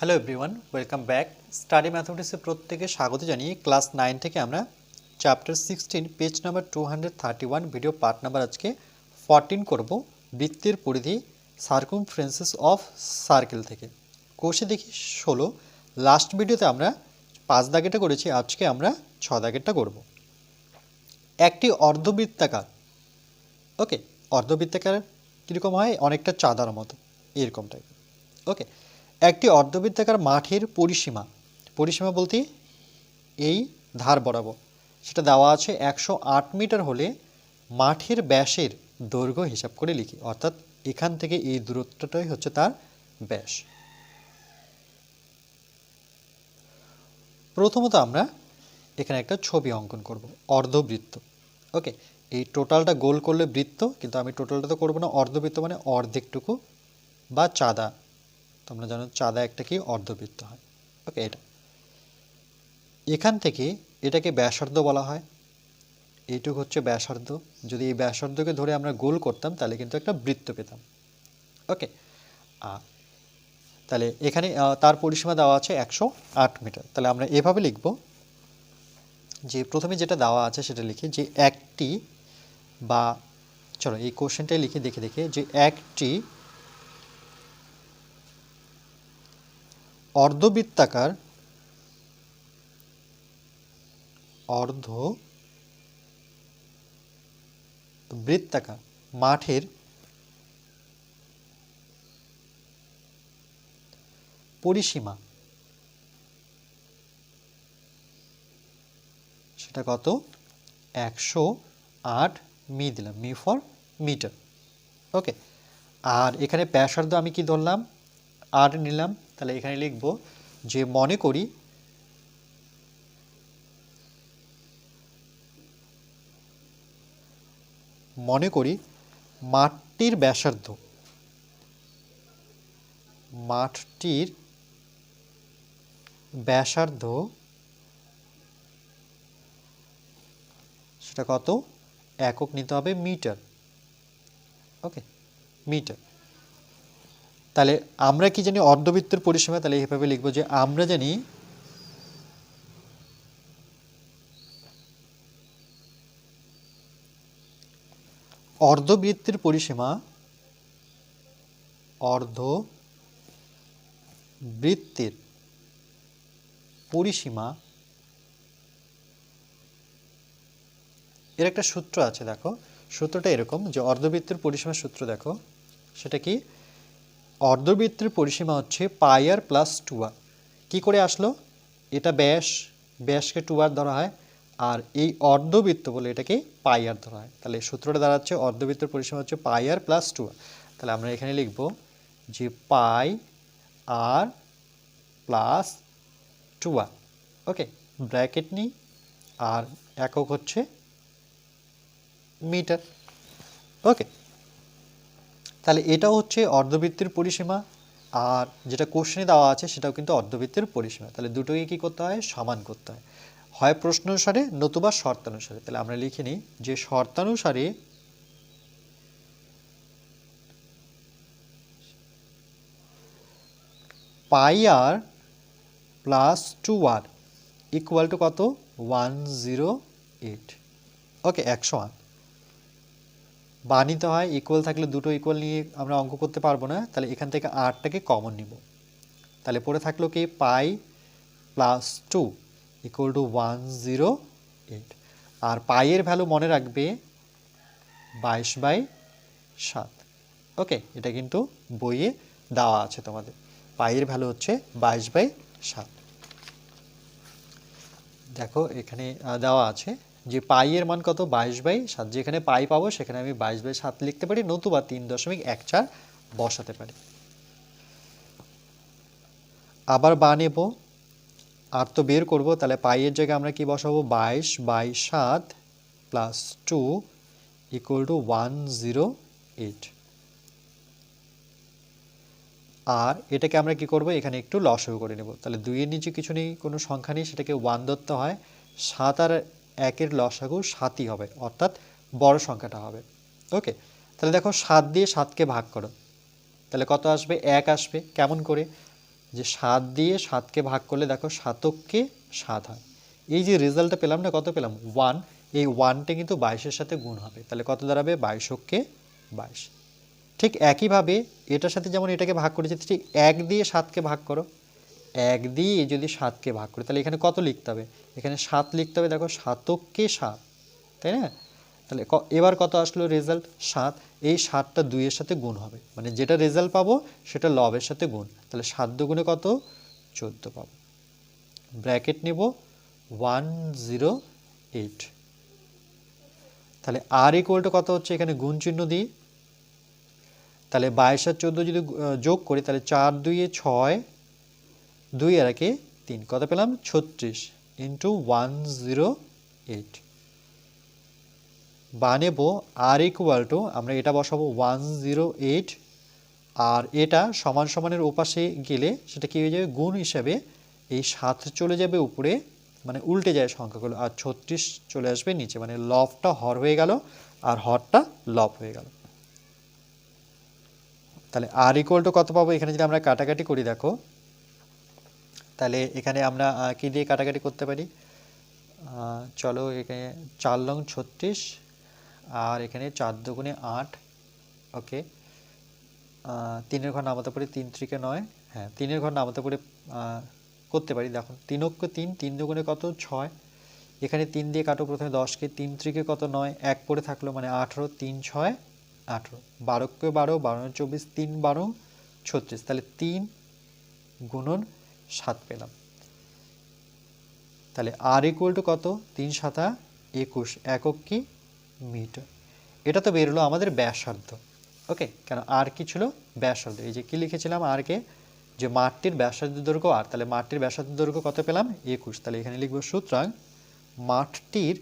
Hello everyone welcome back study ম্যাথমেটিক্সে প্রত্যেকে স্বাগত জানিয়ে ক্লাস নাইন থেকে আমরা chapter sixteen page number two hundred video part number আজকে ফরটিন করব বৃত্তের পরিধি সার্কুমফ্রেন্সেস অফ সার্কেল থেকে। কোষে দেখি ষোলো লাস্ট ভিডিওতে আমরা পাঁচ দাগেটা করেছি, আজকে আমরা ছ দাগেরটা করব। একটি অর্ধবৃত্তাকার ওকে অর্ধবৃত্তাকার কীরকম হয়? অনেকটা চাঁদার মতো, এরকম টাইপের ওকে একটি অর্ধবৃত্তাকার মাঠের পরিসীমা। পরিসীমা বলতে এই ধার বরাবর। সেটা দেওয়া আছে একশো আট মিটার হলে মাঠের ব্যাসের দৈর্ঘ্য হিসাব করে লিখি। অর্থাৎ এখান থেকে এই দূরত্বটাই হচ্ছে তার ব্যাস। প্রথমত আমরা এখানে একটা ছবি অঙ্কন করব, অর্ধবৃত্ত। ওকে, এই টোটালটা গোল করলে বৃত্ত, কিন্তু আমি টোটালটা তো করব না, অর্ধবৃত্ত মানে অর্ধেকটুকু বা চাঁদা। তোমরা জানো চাঁদা একটা কি অর্ধবৃত্ত হয়। ওকে এটা। এখান থেকে এটাকে ব্যাসার্ধ বলা হয়। এইটুকু হচ্ছে ব্যাসার্ধ। যদি এই ব্যাসার্ধকে ধরে আমরা গোল করতাম, তাহলে কিন্তু একটা বৃত্ত পেতাম। ওকে আর তাহলে এখানে তার পরিসীমা দেওয়া আছে একশো আট মিটার। তাহলে আমরা এভাবে লিখব যে প্রথমে যেটা দেওয়া আছে সেটা লিখি যে একটি বা, চলো এই কোশ্চেনটাই লিখে দেখে দেখে যে একটি অর্ধবৃত্তাকার অর্ধ বৃত্তাকার মাঠের পরিসীমা। সেটা কত? একশো আট মি দিলাম মি ফর মিটার। ওকে, আর এখানে ব্যাসার্ধ আমি কি ধরলাম? আট নিলাম। তাহলে এখানে লিখব, যে মনে করি মনে করি মাঠটির ব্যাসার্ধ মাঠটির ব্যাসার্ধ সেটা কত? একক নিতে হবে মিটার। ওকে, মিটার। তাহলে আমরা কি জানি অর্ধবৃত্তের পরিসীমা? তাহলে এইভাবে লিখব যে আমরা জানি অর্ধবৃত্তের পরিসীমা অর্ধ বৃত্তের পরিসীমা এর একটা সূত্র আছে, দেখো। সূত্রটা এরকম যে অর্ধবৃত্তের পরিসীমার সূত্র, দেখো। সেটা কি? অর্ধবৃত্তের পরিসীমা হচ্ছে পাই আর প্লাস টু কী করে আসলো? এটা ব্যাস, ব্যাসকে টু আর ধরা হয়, আর এই অর্ধবৃত্ত বলে এটাকে পাই আর ধরা হয়। তাহলে সূত্রটা দাঁড়াচ্ছে, অর্ধবৃত্তের পরিসীমা হচ্ছে পাই আর প্লাস টু তাহলে আমরা এখানে লিখব যে pi r plus two okay, bracket নিই, আর একক হচ্ছে মিটার। ওকে তাহলে এটাও হচ্ছে অর্ধবৃত্তের পরিসীমা, আর যেটা কোশ্চেনে দেওয়া আছে সেটাও কিন্তু অর্ধবৃত্তের পরিসীমা। তাহলে দুটোকে কী করতে হয়? সমান করতে হয়। হয় প্রশ্ন অনুসারে নতুবা শর্তানুসারে তাহলে আমরা লিখে নিই যে শর্তানুসারে pi r plus two r equal to কত? ওয়ান জিরো এইট ওকে একশো আট বানিতে হয় ইকুয়াল থাকলে দুটো ইকুয়াল নিয়ে আমরা অঙ্ক করতে পারব না, তাহলে এখান থেকে আটটাকে কমন নিব। তাহলে পড়ে থাকল কি? Pi plus two equal to one zero eight আর পাইয়ের ভ্যালু মনে রাখবে বাইশ বাই সাত। ওকে, এটা কিন্তু বইয়ে দেওয়া আছে তোমাদের। পাইয়ের ভ্যালু হচ্ছে বাইশ বাই সাত। দেখো, এখানে দেওয়া আছে। যে পাই এর মান কত? বাইশ বাই সাত। যেখানে পাই পাবো, সেখানে আমি বাইশ বাই সাত লিখতে পারি, নতুবা তিন দশমিক এক চার বসাতে পারি। আবার বা নেব। আর তো বের করব, তাহলে পাইয়ের জায়গায় আমরা কি বসাবো? বাইশ বাই সাত plus two equal to one zero eight আর এটাকে আমরা কি করব? এখানে একটু লসও করে নেব। তাহলে দুইয়ের নিচে কিছু নেই, কোনো সংখ্যা নেই, সেটাকে ওয়ান ধরতে হয়। সাত আর একের লসাগু সাতই হবে, অর্থাৎ বড় সংখ্যাটা হবে। ওকে? তাহলে দেখো সাত দিয়ে সাতকে ভাগ করো। তাহলে কত আসবে? এক আসবে। কেমন করে? যে সাত দিয়ে সাতকে ভাগ করলে দেখো সাতককে সাত হয়। এই যে রেজাল্টটা পেলাম না, কত পেলাম? ওয়ান এই ওয়ানটা কিন্তু বাইশের সাথে গুণ হবে। তাহলে কত দাঁড়াবে? বাইশককে বাইশ। ঠিক একইভাবে এটার সাথে যেমন এটাকে ভাগ করেছি, ঠিক এক দিয়ে সাতকে ভাগ করো। এক দিয়ে যদি সাতকে ভাগ করি, তাহলে এখানে কত লিখতে হবে? এখানে সাত লিখতে হবে, দেখো সাতককে সাত, তাই না? তাহলে এবার কত আসলো রেজাল্ট সাত। এই সাতটা দুইয়ের সাথে গুণ হবে। মানে যেটা রেজাল্ট পাবো, সেটা লবের সাথে গুণ। তাহলে সাত দুগুণে কত? চোদ্দ পাবো। ব্র্যাকেট নেব। One zero eight. তাহলে আর ইকুয়াল টু কত হচ্ছে? এখানে গুণ চিহ্ন দিই। তাহলে বাইশ আর চোদ্দ যদি যোগ করি, তাহলে চার দুইয়ে ছয় দুই আর একে তিন। কত পেলাম? ছত্রিশ ইন্টু ওয়ান জিরো এইট বানেবো আর ইকুয়াল টু আমরা এটা বসাবো ওয়ান জিরো এইট আর এটা সমান সমানের ওপাশে গেলে সেটা কী হয়ে যাবে? গুণ হিসাবে এই সাত চলে যাবে উপরে মানে উল্টে যায় সংখ্যাগুলো। আর ছত্রিশ চলে আসবে নিচে মানে লবটা হর হয়ে গেল, আর হরটা লব হয়ে গেল। তাহলে আর ইকুয়াল টু কত পাবো? এখানে যদি আমরা কাটাকাটি করি, দেখো তাহলে এখানে আমরা কি দিয়ে কাটাকাটি করতে পারি? চলো এখানে চার লং ছত্রিশ আর এখানে চার দুগুণে আট, ওকে। তিনের ঘর নামাতে পারি তিন ত্রিকে নয়। হ্যাঁ তিনের ঘর নামাতে পারি করতে পারি দেখো তিনক্য তিন তিন দুগুণে কত? ছয়। এখানে তিন দিয়ে কাটো প্রথমে দশকে, তিন ত্রিকে কত? নয়। এক পড়ে থাকল মানে আঠেরো, তিন ছয়, আঠেরো। বারোকে বারো বারো চব্বিশ, তিন বারো, ছত্রিশ। তাহলে তিন গুণন সাত পেলাম। তাহলে আর ইকুয়াল টু কত? তিন সাতা একুশ একক কি? মিটার। এটা তো বেরোলো আমাদের ব্যাসার্ধ। ওকে, কেন আর কি ছিল? ব্যাসার্ধ। এই যে কি লিখেছিলাম আর কে? যে মাঠটির ব্যাসার্ধ দৈর্ঘ্য আর তাহলে মাঠটির ব্যাসার্ধ দৈর্ঘ্য কত পেলাম? একুশ। তাহলে এখানে লিখব সুতরাং মাঠটির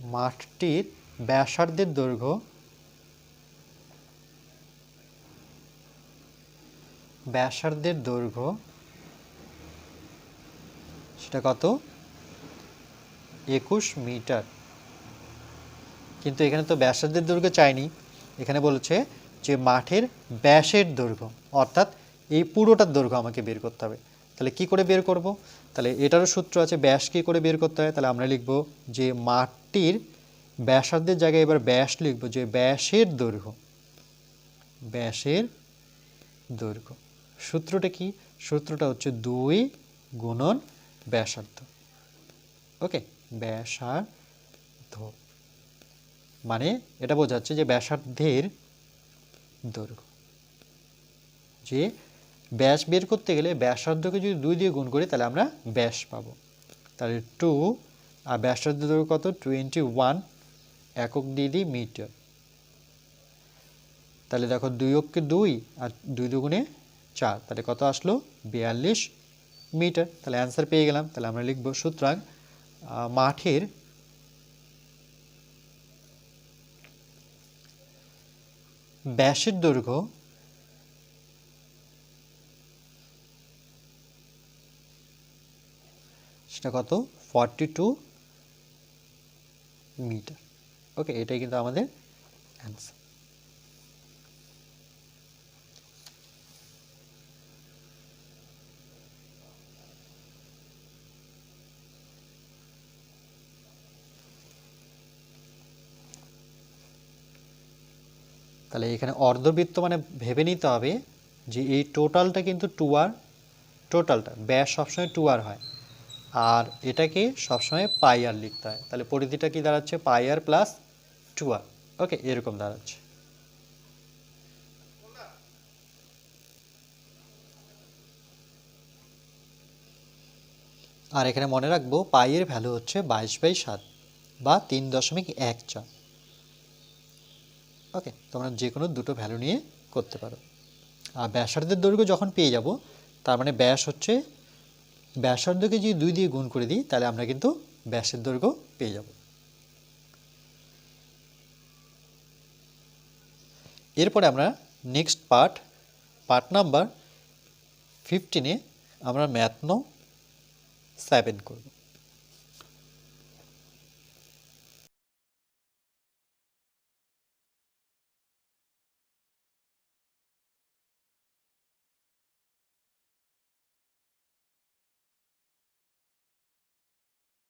মাঠটির ব্যাসার্ধের দৈর্ঘ্য ব্যাসার্ধের দৈর্ঘ্য সেটা কত? একুশ মিটার। কিন্তু এখানে তো ব্যাসার্ধের দৈর্ঘ্য চাইনি। এখানে বলেছে যে মাঠের ব্যাসের দৈর্ঘ্য, অর্থাৎ এই পুরোটার দৈর্ঘ্য আমাকে বের করতে হবে। তাহলে কি করে বের করব? তাহলে এটারও সূত্র আছে, ব্যাস কী করে বের করতে হয়? তাহলে আমরা লিখব যে মাঠটির ব্যাসার্ধের জায়গায় এবার ব্যাস লিখব যে ব্যাসের দৈর্ঘ্য। ব্যাসের দৈর্ঘ্য। সূত্রটা কি? সূত্রটা হচ্ছে দুই গুণন ব্যাসার্ধ। ওকে, ব্যাসার্ধ। মানে এটা বোঝাচ্ছে যে ব্যাসার্ধের দৈর্ঘ্য। যে ব্যাস বের করতে গেলে ব্যাসার্ধকে যদি দুই দিয়ে গুণ করি, তাহলে আমরা ব্যাস পাবো। তাহলে টু, আর ব্যাসার্ধ দৈর্ঘ্য কত? টোয়েন্টি ওয়ান একক দিই মিটার। তাহলে দেখো দুই অক্ষে দুই, আর দুই দুগুণে চার। তাহলে কত আসলো? বিয়াল্লিশ মিটার। তাহলে অ্যান্সার পেয়ে গেলাম। তাহলে আমরা লিখব সুতরাং মাঠের ব্যাসের দৈর্ঘ্য সেটা কত? Forty two metre. ওকে এটাই কিন্তু আমাদের অ্যান্সার তাহলে এখানে অর্ধবৃত্ত মানে ভেবে নিতে হবে যে এই টোটালটা কিন্তু টু আর টোটালটা ব্যাস সবসময় টু আর হয়। আর এটাকে সবসময় পাই আর লিখতে হয়। তাহলে পরিধিটা কি দাঁড়াচ্ছে? পাই আর প্লাস টু আর ওকে এরকম দাঁড়াচ্ছে। আর এখানে মনে রাখব পাইয়ের ভ্যালু হচ্ছে বাইশ বাই সাত বা তিন দশমিক এক চার। ওকে তোমরা যে কোনো দুটো ভ্যালু নিয়ে করতে পারো। আর ব্যাসার্ধের দৈর্ঘ্য যখন পেয়ে যাব, তার মানে ব্যাস হচ্ছে, ব্যাসার্ধকে যদি দুই দিয়ে গুণ করে দিই, তাহলে আমরা কিন্তু ব্যাসের দৈর্ঘ্য পেয়ে যাব। এরপরে আমরা নেক্সট পার্ট পার্ট নাম্বার ফিফটিনে আমরা ম্যাথ নো সেভেন করব।